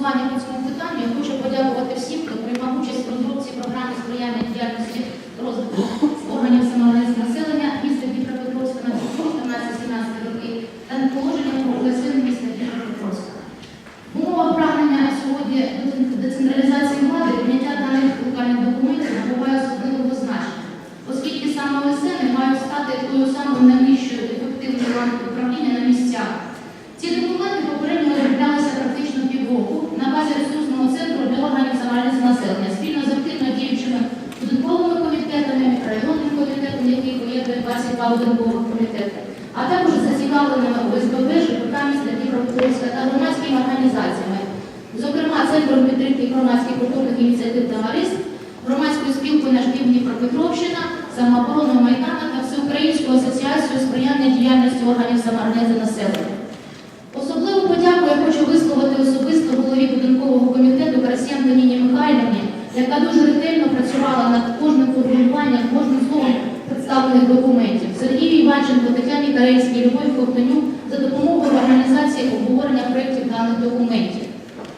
голосування по цьому питанню. Я хочу подякувати всім, хто приймав участь в розробці програми сприяння діяльності поєднує 22 будинкових комітети, а також зацікавленими ОСББ, ЖКХ міста Дніпропетровська та громадськими організаціями, зокрема Центром підтримки громадських культурних ініціатив товариств, громадською спілкою «Наш пів Дніпропетровщина», самообороною Майдана та Всеукраїнською асоціацією сприяння діяльності органів самоорганізації населення. Особливу подяку я хочу висловити особисто голові будинкового комітету Карасєнко Ніні Михайлівні, яка дуже ретельно працювала над кожним формулюванням, представлених документів. Сергію Іванченко, Тетяні Карельській, Любові Ковтонюк за допомогою організації обговорення проєктів даних документів.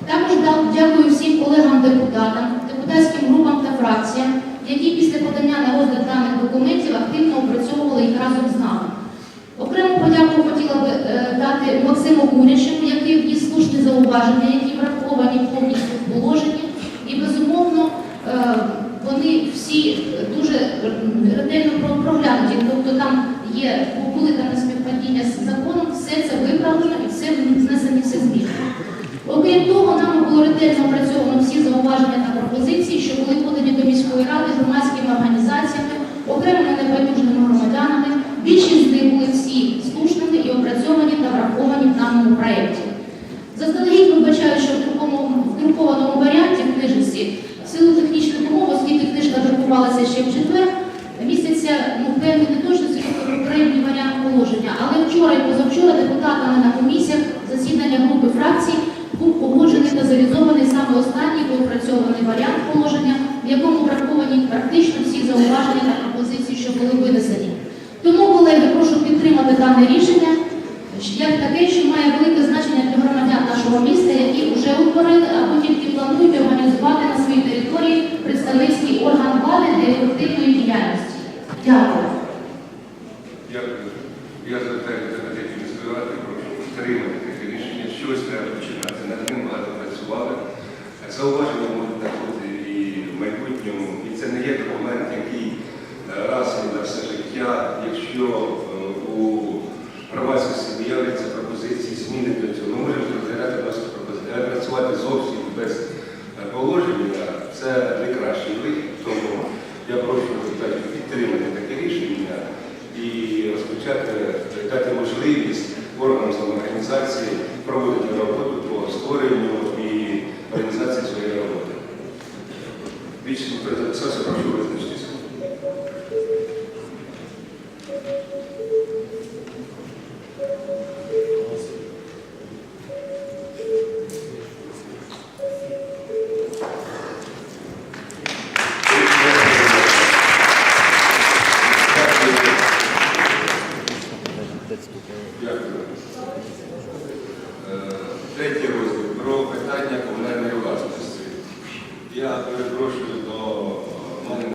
Також дякую всім колегам-депутатам, депутатським групам та фракціям, які після подання на розгляд даних документів активно опрацьовували їх разом з нами. Окрему подяку хотіла би е, дати Максиму Курячину, який вніс слушні зауваження, які враховані повністю в положенні. І безумовно е, вони всі дуже м, ретельно проглянуті. Тобто там є там співпадіння з законом, все це виправлено і все внесені все зміни. Окрім того, нам було ретельно опрацьовано всі зауваження та пропозиції, що були подані до міської ради громадськими організаціями, окремими небайдужними громадянами. Більшість з них були всі слушними і опрацьовані та враховані в даному проєкті. Заздалегідь вибачаю, що в друкованому, в друкованому варіанті в книжці в силу технічних умов, оскільки друкувалася ще в четвер, містяться ну, певні неточності щодо попередній варіант положення. Але вчора і позавчора депутатами на комісіях засідання групи фракцій був погоджений та завізований саме останній доопрацьований варіант положення, в якому враховані практично всі зауваження та пропозиції, що були винесені. Тому, колеги, прошу підтримати дане рішення як таке, що має велике значення для громадян нашого міста, які вже утворили або тільки Дякую. Я звертаюся до газеті міської ради, підтримати таке рішення. Щось треба починати. Над ним багато працювали. Зауваження можуть надходити і в майбутньому. І це не є документ, який е, раз і на все життя, якщо е, у громадськості з'являться пропозиції зміни до цього, ми можемо розглядати просто пропозиції. Працювати зовсім Більшість перезаписався, прошу визначитися. Дякую. Е, Третє Я перепрошую.